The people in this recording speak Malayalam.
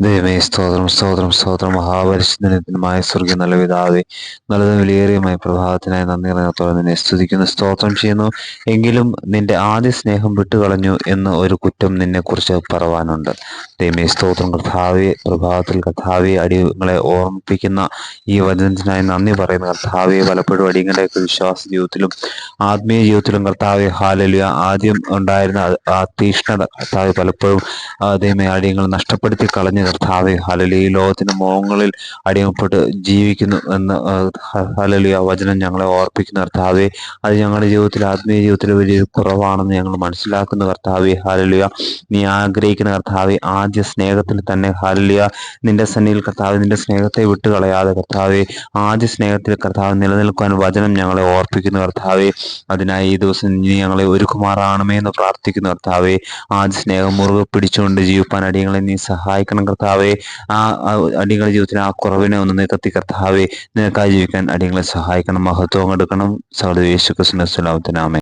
ദൈവമേ സ്തോത്രം സ്തോത്രം സ്തോത്രം. മഹാപരിശുദ്ധനത്തിനുമായ സ്വർഗീയ നല്ല പിതാവേ നല്ലതും വിലയേറിയമായ പ്രഭാതത്തിനായി നന്ദി നിറഞ്ഞത്തോടെ നിന്നെ സ്തുതിക്കുന്നു. സ്തോത്രം ചെയ്യുന്നു. എങ്കിലും നിന്റെ ആദ്യ സ്നേഹം വിട്ടുകളഞ്ഞു എന്ന് ഒരു കുറ്റം നിന്നെക്കുറിച്ച് പറവാനുണ്ട്. ദൈവമേ സ്തോത്രം. കർത്താവെ പ്രഭാതത്തിൽ കർത്താവെ അടിയങ്ങളെ ഓർമ്മിപ്പിക്കുന്ന ഈ വചനത്തിനായി നന്ദി പറയുന്ന. കർത്താവെ പലപ്പോഴും അടിയങ്ങളുടെയൊക്കെ വിശ്വാസ ജീവിതത്തിലും ആത്മീയ ജീവിതത്തിലും കർത്താവെ ഹാലലിയ ആദ്യം ഉണ്ടായിരുന്ന ആ തീഷ്ണത കർത്താവ് പലപ്പോഴും ദൈവമേ അടിയങ്ങൾ നഷ്ടപ്പെടുത്തി കളഞ്ഞ കർത്താവെ ഹലലി ഈ ലോകത്തിന് മോഹങ്ങളിൽ അടിമപ്പെട്ട് ജീവിക്കുന്നു എന്ന് ഹലലിയ വചനം ഞങ്ങളെ ഓർപ്പിക്കുന്ന കർത്താവെ. അത് ഞങ്ങളുടെ ജീവിതത്തിൽ ആത്മീയ ജീവിതത്തിൽ വലിയ കുറവാണെന്ന് ഞങ്ങൾ മനസ്സിലാക്കുന്ന കർത്താവെ. ഹാലലിയ നീ ആഗ്രഹിക്കുന്ന കർത്താവെ ആദ്യ സ്നേഹത്തിൽ തന്നെ ഹാലലിയ നിന്റെ സന്നിയിൽ കർത്താവ് നിന്റെ സ്നേഹത്തെ വിട്ട് കളയാതെ കർത്താവെ ആദ്യ സ്നേഹത്തിൽ കർത്താവ് നിലനിൽക്കാൻ വചനം ഞങ്ങളെ ഓർപ്പിക്കുന്ന കർത്താവെ. അതിനായി ഈ ദിവസം നീ ഞങ്ങളെ ഒരുക്കുമാറാണമേ എന്ന് പ്രാർത്ഥിക്കുന്ന കർത്താവെ. ആദ്യ സ്നേഹം മുറുകെ പിടിച്ചുകൊണ്ട് ജീവിപ്പാൻ അടിയങ്ങളെ നീ സഹായിക്കണം കർത്താവെ. ആ അടിയങ്ങളുടെ ജീവിതത്തിൽ ആ കുറവിനെ ഒന്ന് നികത്തി കർത്താവെ. നിനക്കായി ജീവിക്കാൻ അടിയങ്ങളെ സഹായിക്കണം മഹത്വം എടുക്കണം. സകല യേശു ക്രിസ്തുനാമേ